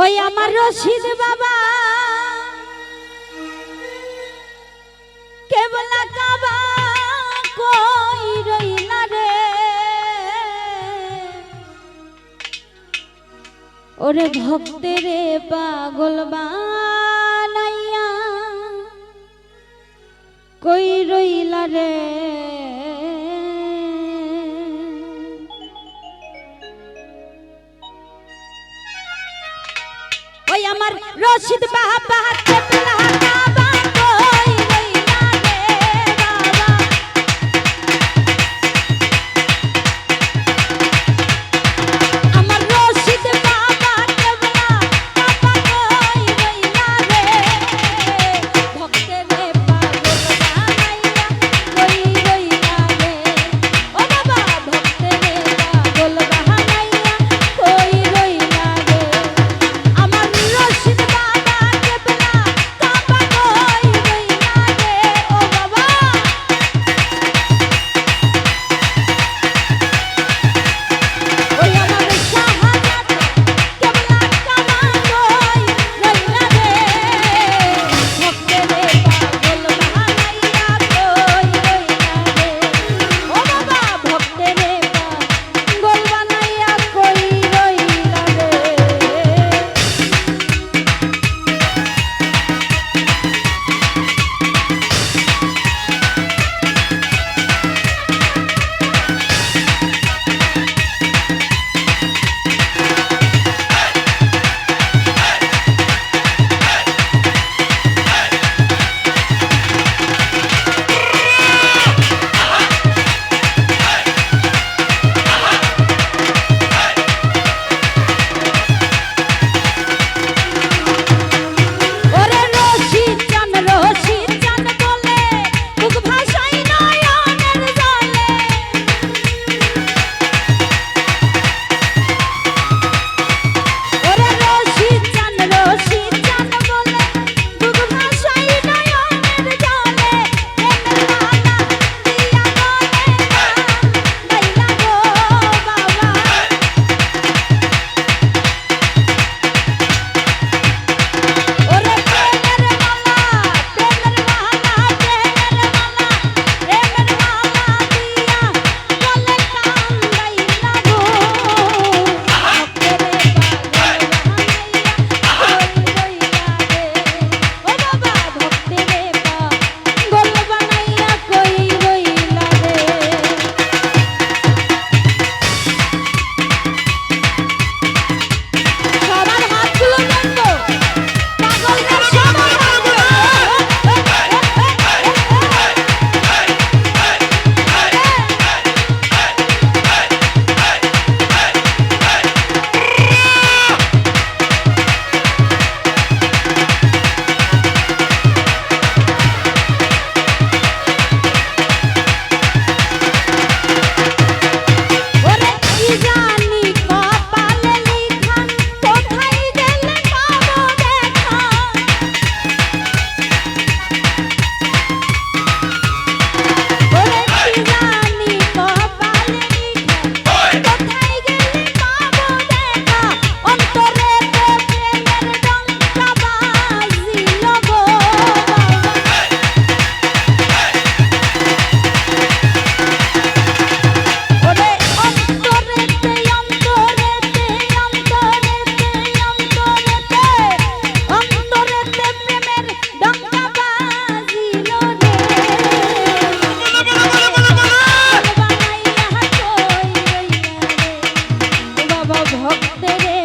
ওই আমার রশিদ বাবা। কেবল কই রইলা রে? ওরে ভক্তের পাগল বানাইয়া কই রইলা রে? রশিদ বাহা বাহা পেলা भक्त रे।